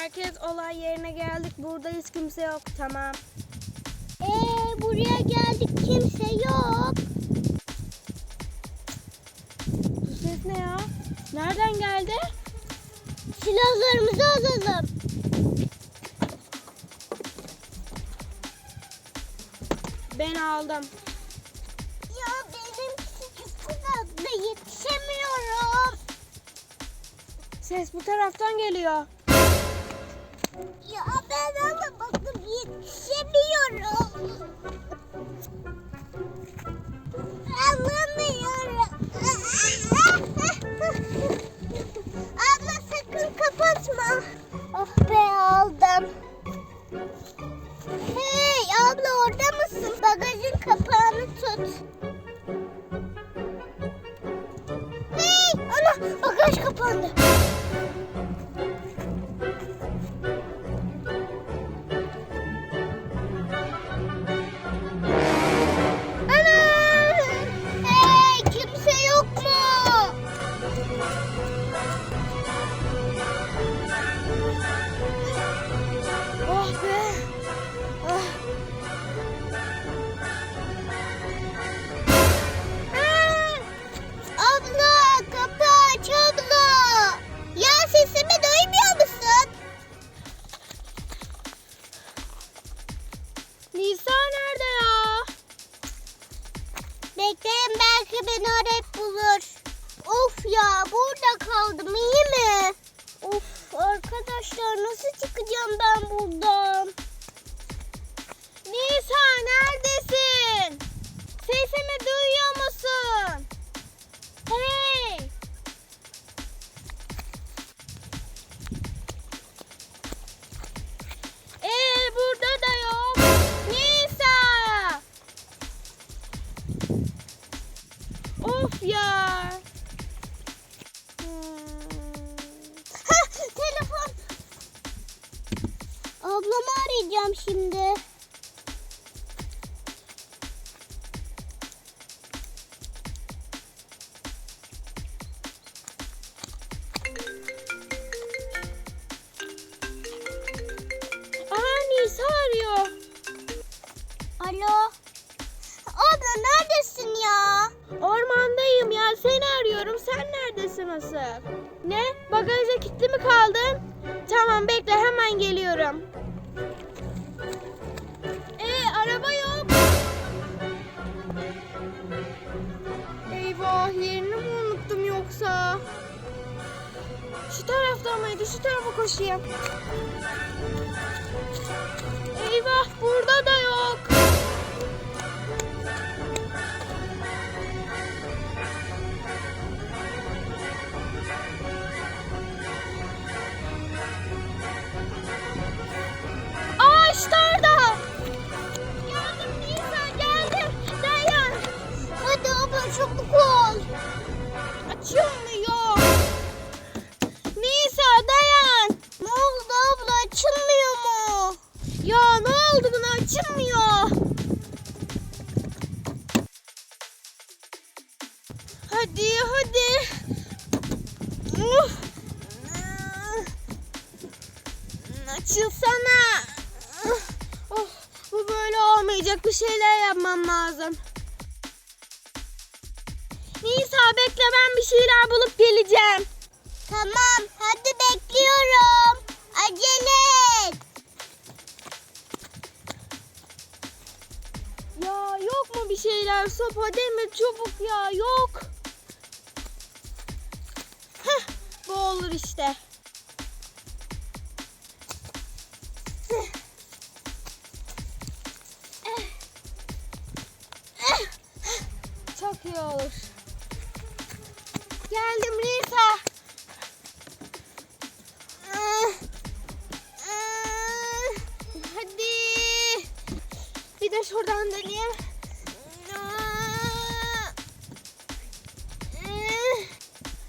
merkez olay yerine geldik. Buradayız kimse yok. Tamam. Ee, buraya geldik kimse yok. Bu ses ne ya? Nereden geldi? Silahlarımızı alalım. Ben aldım. Ya benimkisi çok uzakta yetişemiyorum. Ses bu taraftan geliyor. Ya ben alamadım yetişemiyorum. Alamıyorum. Abla sakın kapatma. Oh be aldım. Hey abla orada mısın? Bagajın kapağını tut. Nisa nerede ya? Bekleyin belki beni arayıp bulur. Of ya burada kaldım iyi mi? Of arkadaşlar nasıl çıkacağım ben buradan? Nisa neredesin? Sesimi duyuyor musun? Of ya. Telefon. Ablamı arayacağım şimdi. Alo. Ormandayım ya seni arıyorum. Sen neredesin asıl? Ne? Bagaja kilitli mi kaldın? Tamam bekle hemen geliyorum. Ee araba yok. Eyvah yerini mi unuttum yoksa? Şu tarafta mıydı? Şu tarafa koşayım. Eyvah Hadi hadi. Uf. Açılsana. Oh, bu böyle olmayacak. Bir şeyler yapmam lazım. Nisa bekle ben bir şeyler bulup geleceğim. Tamam hadi bekliyorum. Acele et. Ya yok mu bir şeyler? Sopa demir çubuk ya yok. Olur işte. Çok iyi olur. Geldim Nisa. Hadi. Bir de şuradan deneyeyim.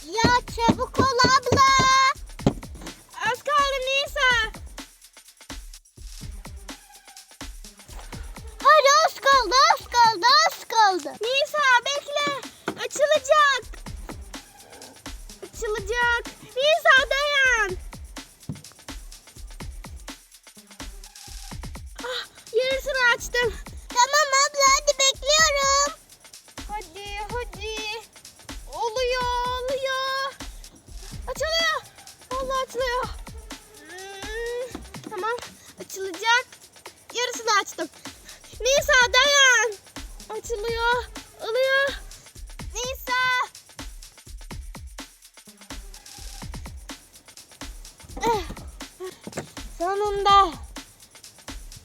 Ya çabuk ol abla. açılacak. Nisa dayan. Ah, yarısını açtım. Tamam abla hadi bekliyorum. Hadi hadi. Oluyor oluyor. Açılıyor. Vallahi açılıyor. Hmm, tamam açılacak. Yarısını açtım. Nisa dayan. Açılıyor. Alıyor. Sonunda.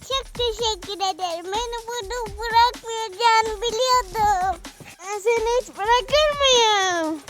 Çok teşekkür ederim. Beni burada bırakmayacağını biliyordum. Ben seni hiç bırakır mıyım?